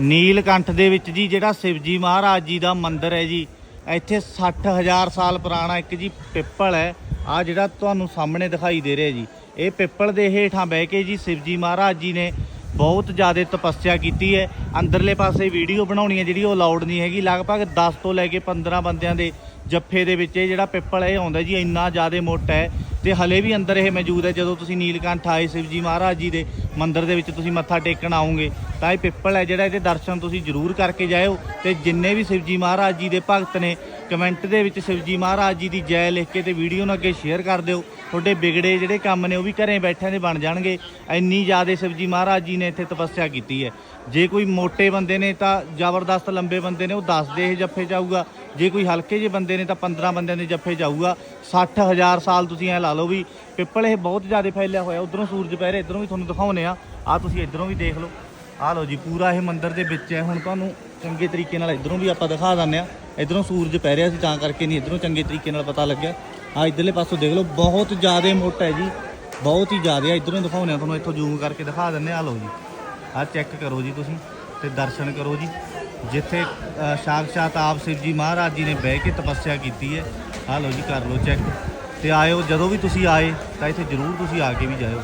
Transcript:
ਨੀਲਕੰਠ ਦੇ ਵਿੱਚ ਜੀ, ਜਿਹੜਾ ਸ਼ਿਵਜੀ ਮਹਾਰਾਜ ਜੀ ਦਾ ਮੰਦਿਰ ਹੈ ਜੀ, ਇੱਥੇ 60000 ਸਾਲ ਪੁਰਾਣਾ ਇੱਕ ਜੀ ਪਿੱਪਲ ਹੈ। ਆ ਜਿਹੜਾ ਤੁਹਾਨੂੰ ਸਾਹਮਣੇ ਦਿਖਾਈ ਦੇ ਰਿਹਾ ਜੀ, ਇਹ ਪਿੱਪਲ ਦੇ ਹੇਠਾਂ ਬਹਿ ਕੇ ਜੀ ਸ਼ਿਵਜੀ ਮਹਾਰਾਜ ਜੀ ਨੇ ਬਹੁਤ ਜ਼ਿਆਦਾ ਤਪੱਸਿਆ ਕੀਤੀ ਹੈ। ਅੰਦਰਲੇ ਪਾਸੇ ਵੀਡੀਓ ਬਣਾਉਣੀ ਹੈ ਜਿਹੜੀ, ਉਹ ਅਲਾਉਡ ਨਹੀਂ ਹੈਗੀ। ਲਗਭਗ 10 ਤੋਂ ਲੈ ਕੇ 15 ਬੰਦਿਆਂ ਦੇ ਜੱਫੇ ਦੇ ਵਿੱਚ ਇਹ ਜਿਹੜਾ ਪਿੱਪਲ ਇਹ ਆਉਂਦਾ ਜੀ ਇੰਨਾ ਜ਼ਿਆਦਾ ਮੋਟਾ ਹੈ। ਤੇ ਹਲੇ ਵੀ ਅੰਦਰ ਇਹ ਮੌਜੂਦ ਹੈ, ਜਦੋਂ ਤੁਸੀਂ ਨੀਲਕੰਠ ਆਏ ਸ਼ਿਵਜੀ ਮਹਾਰਾਜ ਜੀ ਦੇ ਮੰਦਿਰ ਦੇ ਵਿੱਚ ਤੁਸੀਂ ਮੱਥਾ ਟੇਕਣ ਆਉਂਗੇ, ਤਾਂ ਇਹ ਪਿੱਪਲ ਹੈ ਜਿਹੜਾ, ਇਹਦੇ ਦਰਸ਼ਨ ਤੁਸੀਂ ਜ਼ਰੂਰ ਕਰਕੇ ਜਾਇਓ। ਤੇ ਜਿੰਨੇ ਵੀ ਸ਼ਿਵਜੀ ਮਹਾਰਾਜ ਜੀ ਦੇ ਭਗਤ ਨੇ ਕਮੈਂਟ ਦੇ ਵਿੱਚ ਸ਼ਿਵਜੀ ਮਹਾਰਾਜ ਜੀ ਦੀ ਜੈ ਲਿਖ ਕੇ ਤੇ ਵੀਡੀਓ ਨੂੰ ਅੱਗੇ ਸ਼ੇਅਰ ਕਰ ਦਿਓ। ਤੁਹਾਡੇ ਵਿਗੜੇ ਜਿਹੜੇ ਕੰਮ ਨੇ ਉਹ ਵੀ ਘਰੇ ਬੈਠਿਆਂ ਦੇ ਬਣ ਜਾਣਗੇ। ਇੰਨੀ ਜ਼ਿਆਦਾ ਸ਼ਿਵਜੀ ਮਹਾਰਾਜ ਜੀ ਨੇ ਇੱਥੇ ਤਪੱਸਿਆ ਕੀਤੀ ਹੈ। ਜੇ ਕੋਈ ਮੋਟੇ ਬੰਦੇ ਨੇ ਤਾਂ ਜ਼ਬਰਦਸਤ ਲੰਬੇ ਬੰਦੇ ਨੇ, ਉਹ 10 ਦੇ ਇਹ ਜੱਫੇ ਜਾਊਗਾ। ਜੇ ਕੋਈ ਹਲਕੇ ਜਿਹੇ ਬੰਦੇ ਨੇ ਤਾਂ 15 ਬੰਦਿਆਂ ਦੇ ਜੱਫੇ ਜਾਊਗਾ। 60000 ਸਾਲ ਤੁਸੀਂ ਐ ਲਾ ਲਓ ਵੀ ਪਿੱਪਲ ਇਹ ਬਹੁਤ ਜ਼ਿਆਦਾ ਫੈਲਿਆ ਹੋਇਆ। ਉਧਰੋਂ ਸੂਰਜ ਪੈ ਰਿਹਾ, ਇਧਰੋਂ ਵੀ ਤੁਹਾਨੂੰ ਦਿਖਾਉਨੇ ਆ ਆ ਤੁਸੀਂ ਇਧਰੋਂ ਵੀ ਦੇਖ ਲਓ। ਆ ਲਓ ਜੀ, ਪੂਰਾ ਇਹ ਮੰਦਿਰ ਦੇ ਵਿੱਚ ਹੈ। ਹੁਣ ਤੁਹਾਨੂੰ ਚੰਗੇ ਤਰੀਕੇ ਨਾਲ ਇਧਰੋਂ ਵੀ ਆਪਾਂ ਦਿਖਾ ਦਿੰਦੇ ਆ ਇਧਰੋਂ ਸੂਰਜ ਪੈ ਰਿਹਾ ਸੀ ਤਾਂ ਕਰਕੇ ਨਹੀਂ ਇਧਰੋਂ ਚੰਗੇ ਤਰੀਕੇ ਨਾਲ ਪਤਾ ਲੱਗਿਆ। ਆ ਇਧਰਲੇ ਪਾਸੋਂ ਦੇਖ ਲਓ ਬਹੁਤ ਜ਼ਿਆਦਾ ਮੋਟਾ ਹੈ ਜੀ। ਬਹੁਤ ਹੀ ਜ਼ਿਆਦਾ ਹੈ ਇਧਰੋਂ ਦਿਖਾਉਨੇ ਆ ਤੁਹਾਨੂੰ ਇੱਥੋਂ ਜ਼ੂਮ ਕਰਕੇ ਦਿਖਾ ਦਿੰਦੇ ਆ ਲਓ ਜੀ ਆ ਚੈੱਕ ਕਰੋ ਜੀ ਤੁਸੀਂ ਤੇ ਦਰਸ਼ਨ ਕਰੋ ਜੀ। ਜਿੱਥੇ ਅ, ਆਪ ਸ਼ਿਵ ਜੀ ਮਹਾਰਾਜ ਜੀ ਨੇ ਬਹਿ ਕੇ ਤਪੱਸਿਆ ਕੀਤੀ ਹੈ ਆ ਲਓ ਜੀ ਕਰ ਲਓ ਚੈੱਕ ਤੇ ਆਇਓ। ਜਦੋਂ ਵੀ ਤੁਸੀਂ ਆਏ ਤਾਂ ਇੱਥੇ ਜ਼ਰੂਰ ਤੁਸੀਂ ਆ ਕੇ ਵੀ ਜਾਇਓ।